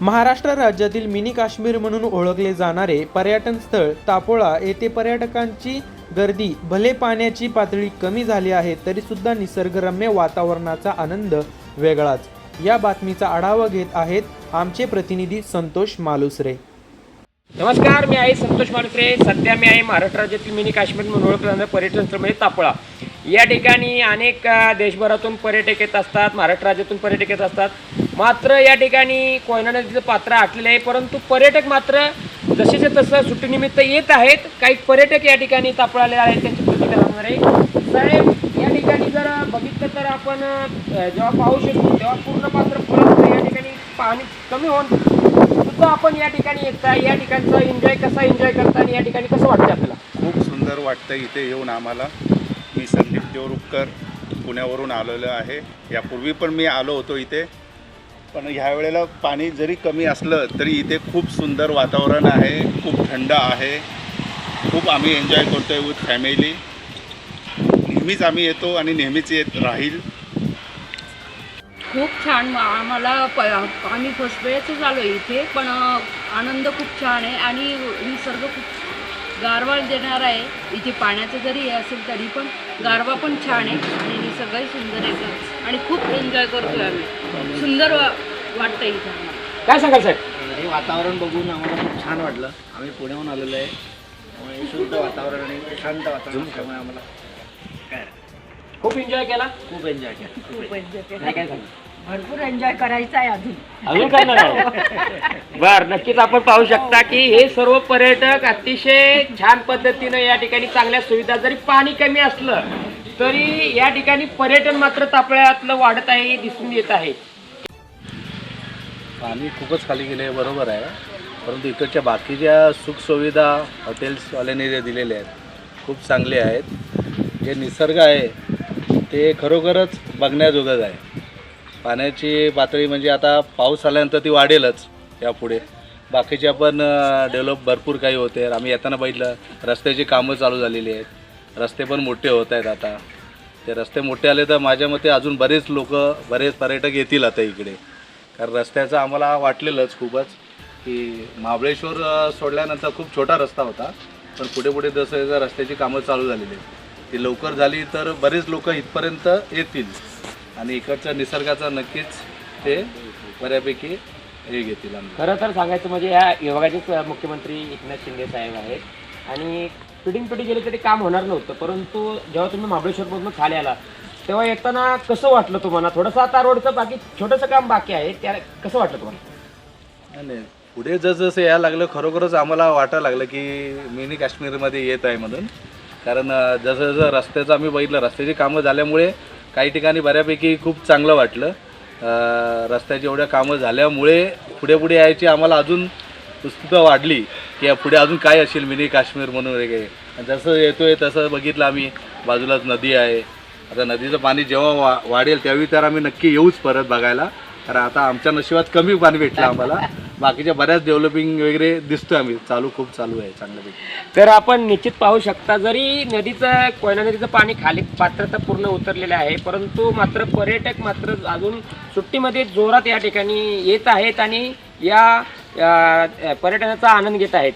महाराष्ट्र राज्यातील मिनी काश्मीर म्हणून ओळखले जाणारे पर्यटन स्थळ तापोळा येथे पर्यटकांची गर्दी भले पाण्याची पातळी कमी झाली आहे तरी सुद्धा निसर्गरम्य वातावरणाचा आनंद वेगळाच. या बातमीचा आढावा घेत आहेत आमचे प्रतिनिधी संतोष मालुसरे. नमस्कार मी आहे संतोष मालुसरे. सध्या मी आहे महाराष्ट्र राज्यातील मिनी काश्मीर म्हणून ओळखलं जाणारं पर्यटन स्थळ म्हणजे तापोळा. या ठिकाणी अनेक देशभरातून पर्यटक येत असतात महाराष्ट्र राज्यातून पर्यटक येत असतात. मात्र या ठिकाणी कोयना नदीचं पात्र आटलेलं आहे परंतु पर्यटक मात्र जसेच्या तसं सुट्टीनिमित्त येत आहेत. काही पर्यटक या ठिकाणी तापळाले आहेत त्यांची प्रतिक्रिया जाणणार आहे. साहेब या ठिकाणी जर बघितलं तर आपण जेव्हा पाहू शकतो तेव्हा पूर्ण पात्र परत या ठिकाणी पाणी कमी होऊन सुद्धा आपण या ठिकाणी येता या ठिकाणचं एन्जॉय कसा एन्जॉय करता आणि या ठिकाणी कसं वाटतं आपल्याला? खूप सुंदर वाटतं इथे येऊन आम्हाला. मी संदीप देवरुखकर पुण्यावरून आलेलो आहे. यापूर्वी पण मी आलो होतो इथे. पण ह्या वेळेला पाणी जरी कमी असलं तरी इथे खूप सुंदर वातावरण आहे खूप थंड आहे. खूप आम्ही एन्जॉय करतो आहे विथ फॅमिली नेहमीच आम्ही येतो आणि नेहमीच येत राहील. खूप छान आम्हाला प आम्ही फर्स्ट वेळेच आलो इथे पण आनंद खूप छान आहे आणि निसर्ग खूप गारवा देणार आहे. इथे पाण्याचं जरी हे असेल तरी पण गारवा पण छान आहे आणि निसर्गही सुंदर आहे आणि खूप एन्जॉय करतोय आम्ही. सुंदर वा वाटतं इथे आम्हाला. काय सांगाल साहेब? हे वातावरण बघून आम्हाला खूप छान वाटलं. आम्ही पुण्याहून आलेलो आहे. त्यामुळे शुद्ध वातावरण आणि शांत वातावरण त्यामुळे आम्हाला. काय? खूप एन्जॉय केला? खूप एन्जॉय केलं. खूप एन्जॉय काय काय सांगाल? भरपूर एन्जॉय करायचा आहे अजून अजून करणार आहे बर नक्कीच आपण पाहू शकता की हे सर्व पर्यटक अतिशय छान पद्धतीनं या ठिकाणी चांगल्या सुविधा जरी पाणी कमी असलं तरी या ठिकाणी पर्यटन मात्र तापळ्यातलं वाढत आहे हे दिसून येत आहे. पाणी खूपच खाली गेले बरोबर आहे. परंतु इकडच्या बाकीच्या सुखसुविधा हॉटेल्सवाल्यांनी जे दिलेले आहेत खूप चांगले आहेत. जे निसर्ग आहे ते खरोखरच बघण्याजोगंच आहे. पाण्याची पातळी म्हणजे आता पाऊस आल्यानंतर ती वाढेलच यापुढे. बाकीच्या पण डेव्हलप भरपूर काही होते. आम्ही येताना बघितलं रस्त्याची कामं चालू झालेली आहेत. रस्ते पण मोठे होत आहेत आता. ते रस्ते मोठे आले तर माझ्या मते अजून बरेच लोक बरेच पर्यटक येतील आता इकडे. कारण रस्त्याचं आम्हाला वाटलेलंच खूपच की महाबळेश्वर सोडल्यानंतर खूप छोटा रस्ता होता. पण पुढे पुढे जसं रस्त्याची कामं चालू झालेली आहेत. ती लवकर झाली तर बरेच लोक इथपर्यंत येतील. आणि इकडच्या निसर्गाचा नक्कीच ते बऱ्यापैकी हे घेतील आम्ही. खरं तर सांगायचं म्हणजे या विभागाचेच मुख्यमंत्री एकनाथ शिंदे साहेब आहेत. आणि पिढीन पिढी गेले तरी काम होणार नव्हतं परंतु जेव्हा तुम्ही महाबळेश्वरमधून खाली आला तेव्हा येताना कसं वाटलं तुम्हाला? थोडंसं आता रोडचं बाकी छोटंसं काम बाकी आहे त्या कसं वाटलं तुम्हाला? नाही नाही. पुढे जसं यायला लागलं खरोखरच आम्हाला वाटायला लागलं की मिनी काश्मीरमध्ये येत आहे म्हणून. कारण जसं जसं रस्त्याचं आम्ही बघितलं रस्त्याची कामं झाल्यामुळे काही ठिकाणी बऱ्यापैकी खूप चांगलं वाटलं. रस्त्याची एवढ्या कामं झाल्यामुळे पुढे पुढे यायची आम्हाला अजून उत्सुकता वाढली की पुढे अजून काय असेल मिनी काश्मीर म्हणून वगैरे. आणि जसं येतोय तसं बघितलं आम्ही बाजूलाच नदी आहे. आता नदीचं पाणी जेव्हा वा वाढेल त्यावेळी तर आम्ही नक्की येऊच परत बघायला. कारण आता आमच्या नशिबात कमी पाणी भेटलं आम्हाला. बाकीच्या बऱ्याच डेव्हलपिंग वगैरे दिसतोय आम्ही. चालू खूप चालू आहे चांगल्यापैकी. तर आपण निश्चित पाहू शकता जरी नदीचं कोयना नदीचं पाणी खाली पात्रता पूर्ण उतरलेलं आहे परंतु मात्र पर्यटक मात्र अजून सुट्टीमध्ये जोरात या ठिकाणी येत आहेत आणि या पर्यटनाचा आनंद घेत आहेत.